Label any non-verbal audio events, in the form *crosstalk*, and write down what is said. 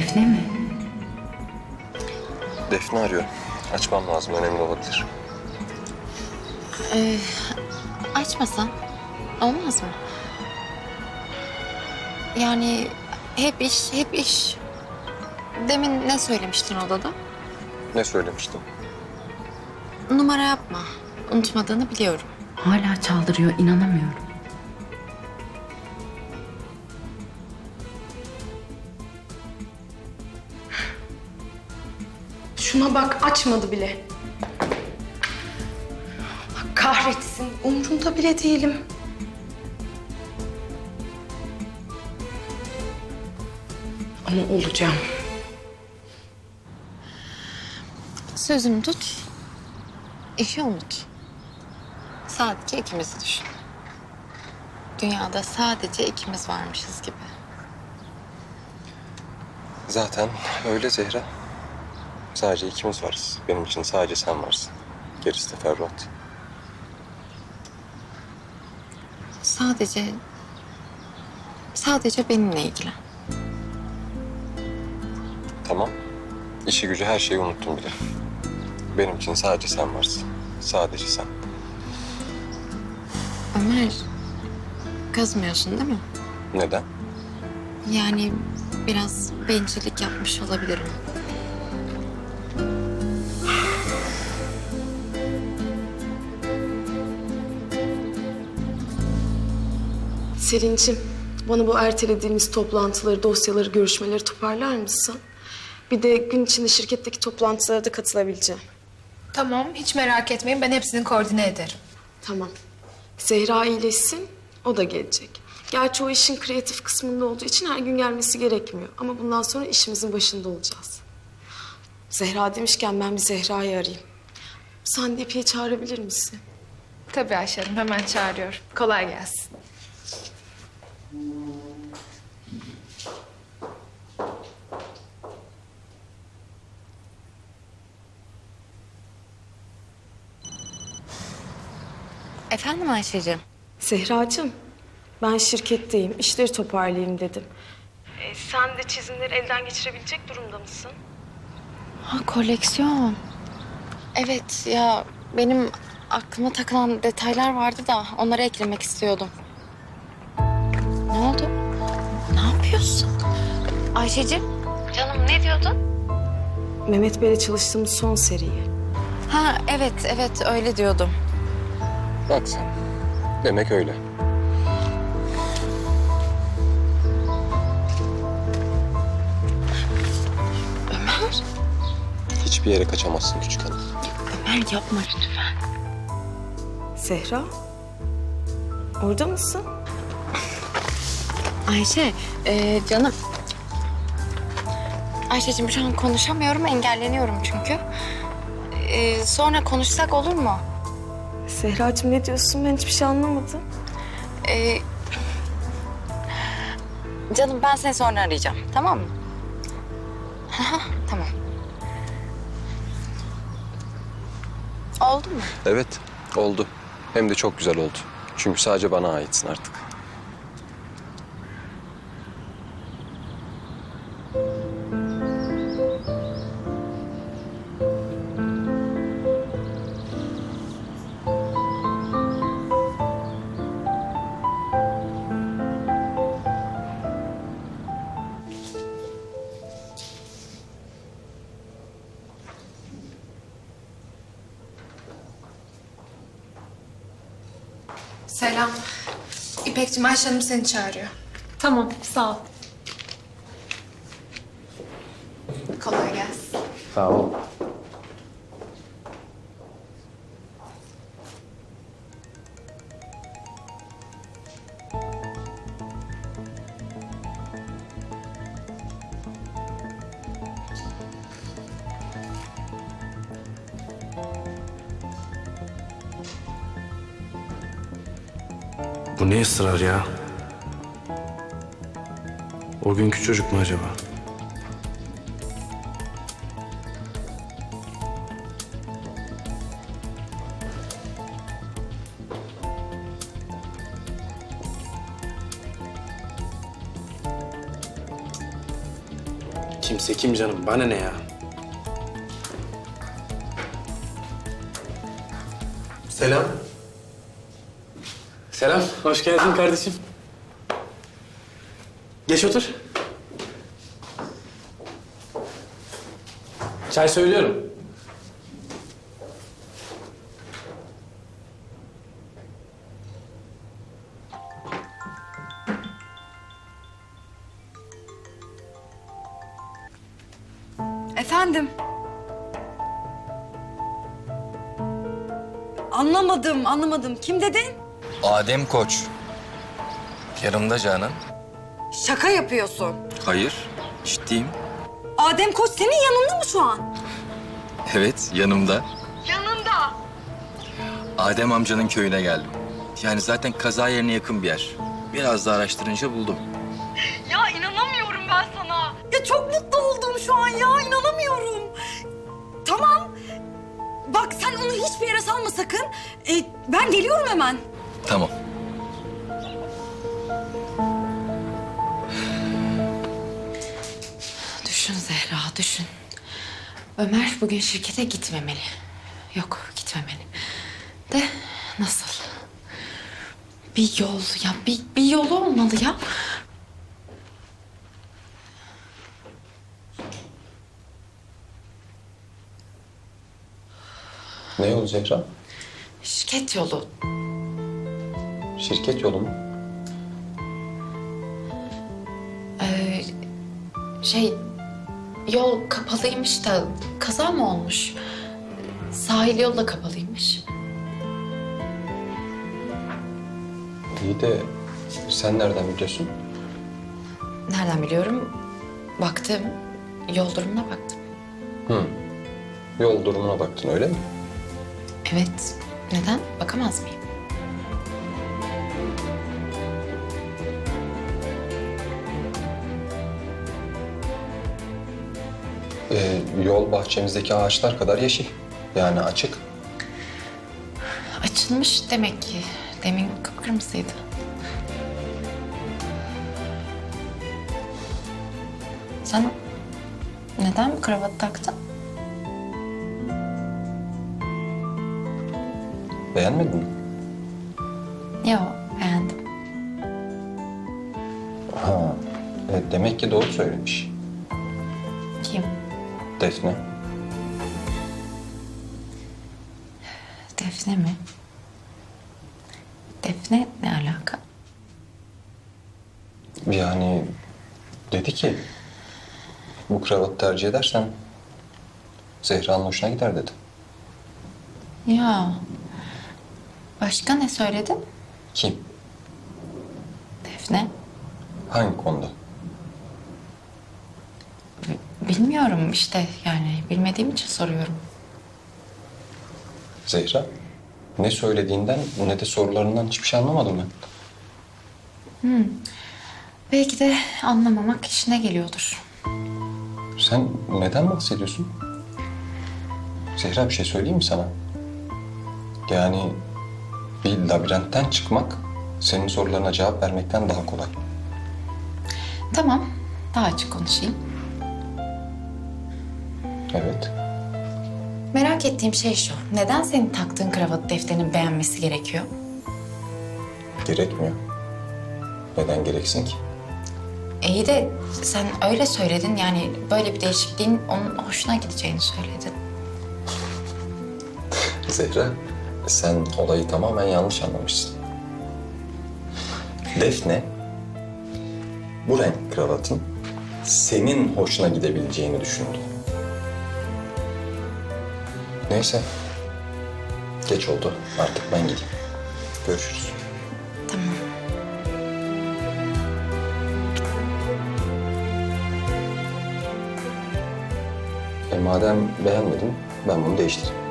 Defne mi? Defne arıyor. Açmam lazım. Önemli olabilir. Ee, açmasan olmaz mı? Yani hep iş, hep iş. Demin ne söylemiştin odada? Ne söylemiştim? Numara yapma. Unutmadığını biliyorum. Hala çaldırıyor inanamıyorum. Şuna bak açmadı bile. Allah kahretsin. Umurumda bile değilim. Ama olacağım. Sözünü tut. İşi unut. Sadece ikimizi düşün. Dünyada sadece ikimiz varmışız gibi. Zaten öyle Zehra. Sadece ikimiz varız. Benim için sadece sen varsın. Gerisi teferruat. Sadece... Sadece benimle ilgilen. Tamam. İşi gücü her şeyi unuttum bile. Benim için sadece sen varsın. Sadece sen. Ömer, kızmıyorsun değil mi? Neden? Yani biraz bencillik yapmış olabilirim. Selin'cim bana bu ertelediğimiz toplantıları, dosyaları, görüşmeleri toparlar mısın? Bir de gün içinde şirketteki toplantılara da katılabileceğim. Tamam, hiç merak etmeyin. Ben hepsini koordine ederim. Tamam. Zehra iyileşsin, o da gelecek. Gerçi o işin kreatif kısmında olduğu için her gün gelmesi gerekmiyor. Ama bundan sonra işimizin başında olacağız. Zehra demişken ben bir Zehra'yı arayayım. Sen de İpek'i çağırabilir misin? Tabii Ayşe Hanım, hemen çağırıyorum. Kolay gelsin. Efendim Ayşe'cim? Zehracığım, ben şirketteyim. İşleri toparlayayım dedim. E, sen de çizimleri elden geçirebilecek durumda mısın? Ha koleksiyon. Evet ya benim aklıma takılan detaylar vardı da onları eklemek istiyordum. Ne oldu? Ne yapıyorsun? Ayşe'cim? Canım ne diyordun? Mehmet Bey'le çalıştığımız son seriyi. Ha evet evet öyle diyordum. Bak sen. Demek öyle. Ömer. Hiçbir yere kaçamazsın küçük hanım. Ömer yapma lütfen. Zehra, orada mısın? Ayşe e, canım. Ayşe'cim şu an konuşamıyorum engelleniyorum çünkü. E, sonra konuşsak olur mu? Zehracığım ne diyorsun? Ben hiçbir şey anlamadım. Ee, canım ben seni sonra arayacağım. Tamam mı? *laughs* Tamam. Oldu mu? Evet. Oldu. Hem de çok güzel oldu. Çünkü sadece bana aitsin artık. Selam. İpekciğim, Ayşe Hanım seni çağırıyor. Tamam, sağ ol. Kolay gelsin. Sağ ol. Bu ne ısrar ya? O günkü çocuk mu acaba? Kimse kim canım? Bana ne ya? Selam. Hoş geldin kardeşim. Geç otur. Çay söylüyorum. Efendim? Anlamadım, anlamadım. Kim dedin? Adem Koç. Yanımda Canan. Şaka yapıyorsun. Hayır, ciddiyim. Adem Koç senin yanında mı şu an? Evet, yanımda. Yanında. Adem amcanın köyüne geldim. Yani zaten kaza yerine yakın bir yer. Biraz daha araştırınca buldum. Ya inanamıyorum ben sana. Ya çok mutlu oldum şu an ya, inanamıyorum. Tamam. Bak sen onu hiçbir yere salma sakın. Ee, ben geliyorum hemen. Tamam. Düşün Zehra düşün. Ömer bugün şirkete gitmemeli. Yok gitmemeli. De nasıl? Bir yol ya bir, bir yolu olmalı ya. Ne yolu Zehra? Şirket yolu. Şirket yolu mu? Ee, şey yol kapalıymış da kaza mı olmuş? Sahil yol da kapalıymış. İyi de sen nereden biliyorsun? Nereden biliyorum? Baktım. Yol durumuna baktım. Hı. Yol durumuna baktın öyle mi? Evet. Neden? Bakamaz mıyım? Ee, yol bahçemizdeki ağaçlar kadar yeşil. Yani açık. Açılmış demek ki. Demin kıpkırmızıydı. Sen neden bu kravat taktın? Beğenmedin mi? Yok, beğendim. Ha. E, demek ki doğru söylemiş. Defne. Defne mi? Defne ne alaka? Yani dedi ki bu kravatı tercih edersen Zehra'nın hoşuna gider dedi. Ya. Başka ne söyledin? Kim? Defne. Hangi konuda? Bilmiyorum işte yani bilmediğim için soruyorum. Zehra? Ne söylediğinden ne de sorularından hiçbir şey anlamadım ben. Belki de anlamamak işine geliyordur. Sen neden bahsediyorsun? Zehra bir şey söyleyeyim mi sana? Yani bir labirentten çıkmak senin sorularına cevap vermekten daha kolay. Tamam, daha açık konuşayım. Evet. Merak ettiğim şey şu. Neden senin taktığın kravatı Defne'nin beğenmesi gerekiyor? Gerekmiyor. Neden gereksin ki? İyi de sen öyle söyledin yani böyle bir değişikliğin onun hoşuna gideceğini söyledin. *laughs* Zehra, sen olayı tamamen yanlış anlamışsın. Defne, bu renk kravatın senin hoşuna gidebileceğini düşündü. Neyse, geç oldu. Artık ben gideyim. Görüşürüz. Tamam. E madem beğenmedin, ben bunu değiştireyim.